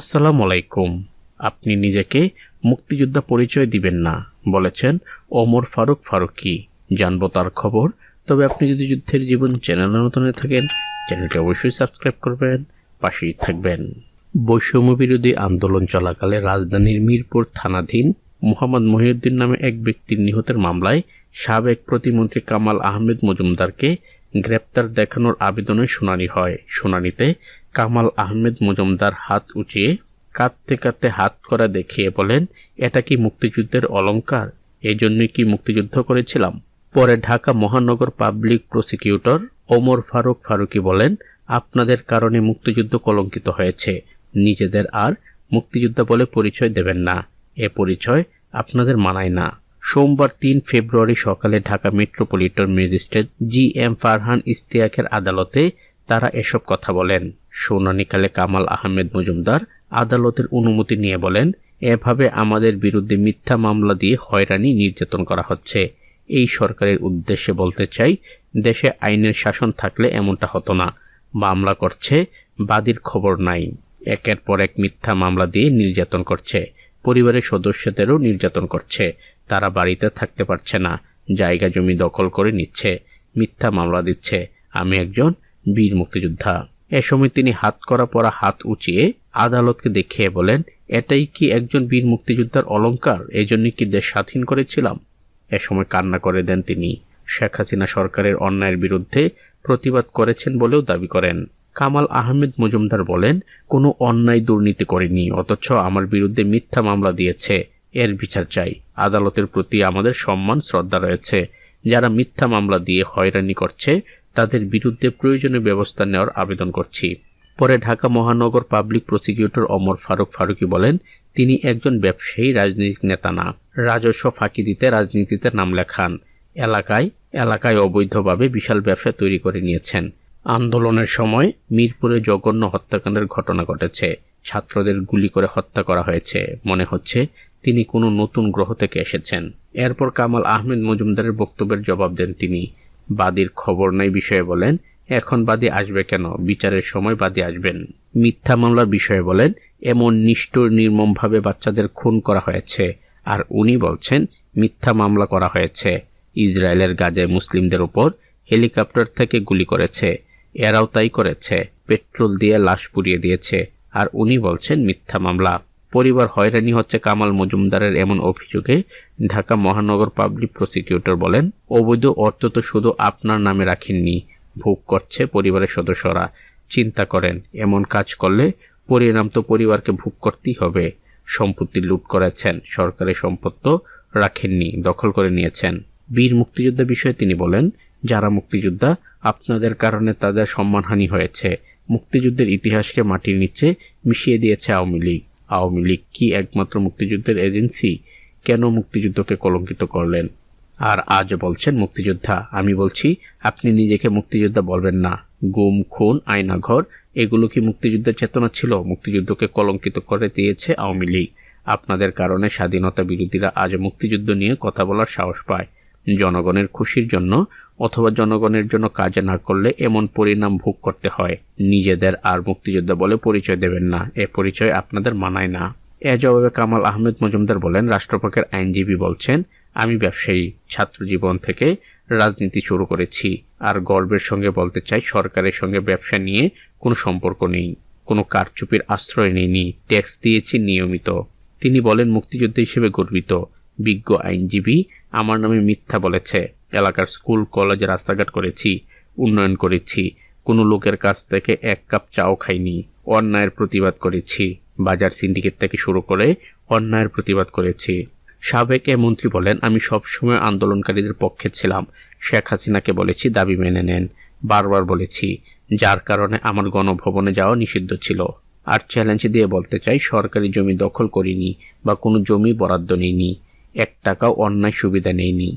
আসসালামু আলাইকুম। আপনি নিজেকে মুক্তিযোদ্ধা পরিচয় দিবেন না, বলেছেন ওমর ফারুক ফারুকি। জানব তার খবর। তবে আপনি যদি যুদ্ধের জীবন চ্যানেল নতুন থাকেন, চ্যানেলটি অবশ্যই সাবস্ক্রাইব করবেন, পাশেই থাকবেন। বৈষম্য বিরোধী আন্দোলন চলাকালে রাজধানীর মিরপুর থানাধীন মোহাম্মদ মহিউদ্দিন নামে এক ব্যক্তির নিহতের মামলায় সাবেক প্রতিমন্ত্রী কামাল আহমেদ মজুমদারকে গ্রেপ্তার দেখানোর আবেদনের শুনানি হয়। শুনানিতে কামাল আহমেদ মজুমদার হাত উঁচিয়ে কাঁদতে কাঁদতে হাত করা দেখিয়ে বলেন, এটা কি মুক্তিযুদ্ধের অলঙ্কার এই জন্যই কি মুক্তিযুদ্ধ করেছিলাম? পরে ঢাকা মহানগর পাবলিক প্রসিকিউটর ওমর ফারুক ফারুকি বলেন, আপনাদের কারণে মুক্তিযুদ্ধ কলঙ্কিত হয়েছে। নিজেদের আর মুক্তিযোদ্ধা বলে পরিচয় দেবেন না। এ পরিচয় আপনাদের মানায় না। সোমবার তিন ফেব্রুয়ারি সকালে Dhaka metropolitan magistrate G M Farhan ইস্তিয়াকের আদালতে তারা এসব কথা বলেন। শুনানিকালে কামাল আহমেদ মজুমদার আদালতের অনুমতি নিয়ে বলেন, এভাবে আমাদের বিরুদ্ধে মিথ্যা মামলা দিয়ে হয়রানি নির্যাতন করা হচ্ছে। এই সরকারের উদ্দেশ্যে বলতে চাই, দেশে আইনের শাসন থাকলে এমনটা হতো না। মামলা করছে, বাদীর খবর নাই। একের পর এক মিথ্যা মামলা দিয়ে নির্যাতন করছে। পরিবারের সদস্যদেরও নির্যাতন করছে। তারা বাড়িতে থাকতে পারছে না। জায়গা জমি দখল করে নিচ্ছে। মিথ্যা মামলা দিচ্ছে। আমি একজন বীর মুক্তিযোদ্ধা। এ সময় তিনি হাত করা পরা হাত উঁচিয়ে আদালতকে দেখিয়ে বলেন, এটাই কি একজন বীর মুক্তিযোদ্ধার অলঙ্কার এই জন্য কি দেশ স্বাধীন করেছিলাম? এ সময় কান্না করে দেন তিনি। শেখ হাসিনা সরকারের অন্যায়ের বিরুদ্ধে প্রতিবাদ করেছেন বলেও দাবি করেন। কামাল আহমেদ মজুমদার বলেন, কোনো অন্যায় দুর্নীতি করেনি, অথচ আমার বিরুদ্ধে মিথ্যা মামলা দিয়েছে। এর বিচার চাই। আদালতের প্রতি আমাদের সম্মান, শ্রদ্ধা রয়েছে। যারা মিথ্যা মামলা দিয়ে হয়রানি করছে তাদের বিরুদ্ধে প্রয়োজনীয় ব্যবস্থা নেওয়ার আবেদন করছি। পরে ঢাকা মহানগর পাবলিক প্রসিকিউটর অমর ফারুক ফারুকি বলেন, তিনি একজন ব্যবসায়ী, রাজনৈতিক নেতা না। রাজস্ব ফাঁকি দিতে রাজনীতিতে নাম লেখান। এলাকায় এলাকায় অবৈধভাবে বিশাল ব্যবসা তৈরি করে নিয়েছেন। আন্দোলনের সময় মিরপুরে জঘন্য হত্যাকাণ্ডের ঘটনা ঘটেছে। ছাত্রদের গুলি করে হত্যা করা হয়েছে। মনে হচ্ছে তিনি কোনো নতুন গ্রহ থেকে এসেছেন। এরপর কামাল আহমেদ মজুমদারের বক্তব্যের জবাব দেন তিনি। বাদীর খবর নাই বিষয়ে বলেন, এখন বাদী আসবে কেন? বিচারের সময় বাদী আসবেন। মিথ্যা মামলার বিষয়ে বলেন, এমন নিষ্ঠুর নির্মমভাবে বাচ্চাদের খুন করা হয়েছে। আর উনি বলছেন, মিথ্যা মামলা করা হয়েছে। ইসরায়েলের গাজায় মুসলিমদের উপর হেলিকপ্টার থেকে গুলি করেছে। এরাও তাই করেছে। পেট্রোল দিয়ে লাশ পুড়িয়ে দিয়েছে। আর উনি বলছেন, মিথ্যা মামলা। পরিবার হয়রানি হচ্ছে কামাল মজুমদারের এমন অভিযোগে ঢাকা মহানগর পাবলিক প্রসিকিউটর বলেন, অবৈধ অর্থ তো শুধু আপনার নামে রাখেননি, ভোগ করছে পরিবারের সদস্যরা। চিন্তা করেন, এমন কাজ করলে পরিণাম তো পরিবারকে ভোগ করতেই হবে। সম্পত্তি লুট করেছেন, সরকারি সম্পত্ত রাখেননি, দখল করে নিয়েছেন। বীর মুক্তিযোদ্ধা বিষয়ে তিনি বলেন, যারা মুক্তিযোদ্ধা, আপনাদের কারণে তাদের সম্মানহানি হয়েছে। মুক্তিযুদ্ধের ইতিহাসকে মাটির নিচে মিশিয়ে দিয়েছে আওয়ামী লীগ। আওয়ামী লীগ কি একমাত্র মুক্তিযুদ্ধের এজেন্সি? কেন মুক্তিযুদ্ধকে কলঙ্কিত করলেন? আর আজ বলছেন মুক্তিযোদ্ধা, আমি বলছি, আপনি নিজেকে মুক্তিযোদ্ধা বলবেন না। গুম, খুন, আয়নাঘর, এগুলো কি মুক্তিযুদ্ধের চেতনা ছিল? মুক্তিযুদ্ধকে কলঙ্কিত করে দিয়েছে আওয়ামী লীগ। আপনাদের কারণে স্বাধীনতা বিরোধীরা আজ মুক্তিযুদ্ধ নিয়ে কথা বলার সাহস পায়। জনগণের খুশির জন্য অথবা জনগণের জন্য কাজ না করলে এমন পরিণাম ভোগ করতে হয়। নিজেদের আর মুক্তিযোদ্ধা বলে পরিচয় দেবেন না। এ পরিচয় আপনাদের মানায় না। এ জবাবে কামাল আহমেদ মজুমদার বলেন, রাষ্ট্রপক্ষের আইনজীবী বলছেন, আমি ব্যবসায়ী, ছাত্র জীবন থেকে রাজনীতি শুরু করেছি। আর গর্বের সঙ্গে বলতে চাই, সরকারের সঙ্গে ব্যবসা নিয়ে কোনো সম্পর্ক নেই। কোনো কারচুপির আশ্রয় নেইনি। ট্যাক্স দিয়েছি নিয়মিত। তিনি বলেন, মুক্তিযুদ্ধ হিসেবে গর্বিত। বিজ্ঞ আইনজীবী আমার নামে মিথ্যা বলেছে। এলাকার স্কুল, কলেজ, রাস্তাঘাট করেছি, উন্নয়ন করেছি। কোনো লোকের কাছ থেকে এক কাপ চাও খাইনি। অন্যায়ের প্রতিবাদ করেছি। বাজার সিন্ডিকেট থেকে শুরু করে অন্যায়ের প্রতিবাদ করেছি। সাবেক এ মন্ত্রী বলেন, আমি সবসময় আন্দোলনকারীদের পক্ষে ছিলাম। শেখ হাসিনাকে বলেছি, দাবি মেনে নেন। বারবার বলেছি, যার কারণে আমার গণভবনে যাওয়া নিষিদ্ধ ছিল। আর চ্যালেঞ্জ দিয়ে বলতে চাই, সরকারি জমি দখল করিনি বা কোনো জমি বরাদ্দ নেইনি। এক টাকাও অন্যায় সুবিধা নেইনি।